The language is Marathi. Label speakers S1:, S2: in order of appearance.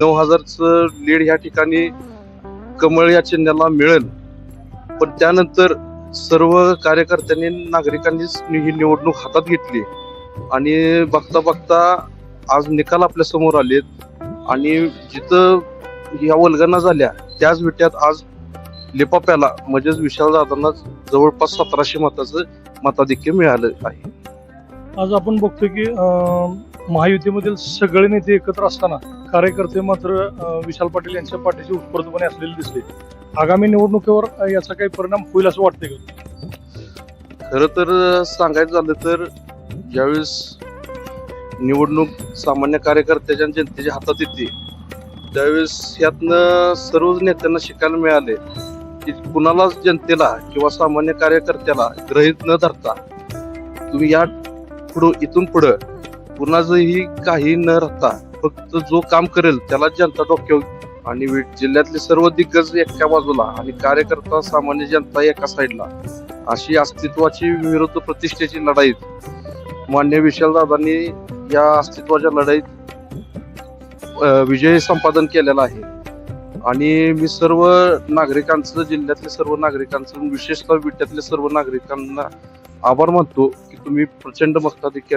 S1: नऊ हजारचं लीड ह्या ठिकाणी कमळ या चिन्हाला मिळेल. पण त्यानंतर सर्व कार्यकर्त्यांनी नागरिकांनीच ही निवडणूक हातात घेतली. आणि बघता बघता आज निकाल आपल्यासमोर आलेत. आणि जिथं ह्या वल्गना झाल्या त्याच विट्यात आज लिपाप्याला म्हणजेच विशाल दादांना जवळपास सतराशे मताचं मताधिक्य मिळालं आहे.
S2: आज आपण बघतो की महायुतीमधील सगळे नेते एकत्र असताना कार्यकर्ते मात्र विशाल पाटील यांच्या पाठीशी उत्स्फूर्तपणे असलेले दिसले. आगामी निवडणुकीवर याचा काही परिणाम होईल असं वाटतंय का?
S1: खरं तर सांगायचं झालं तर ज्यावेळेस निवडणूक सामान्य कार्यकर्त्याच्या जनतेच्या हातात येते त्यावेळेस यातनं सर्वच नेत्यांना शिकायला मिळाले की कुणालाच जनतेला किंवा सामान्य कार्यकर्त्याला ग्रहित न धरता तुम्ही या पुढं इथून पुढं कुणाचंही काही न राहता फक्त जो काम करेल त्याला जनता डोक्यावर आणि जिल्ह्यातले सर्व दिग्गज एका बाजूला आणि कार्यकर्ता सामान्य जनता एका साईडला अशी अस्तित्वाची विरुद्ध प्रतिष्ठेची लढाईत मान्य विशालदादांनी या अस्तित्वाच्या लढाईत विजय संपादन केलेला आहे. आणि मी सर्व नागरिकांचं जिल्ह्यातल्या सर्व नागरिकांचं विशेषतः विट्यातल्या सर्व नागरिकांना आभार मानतो की तुम्ही प्रचंड मताधिक्य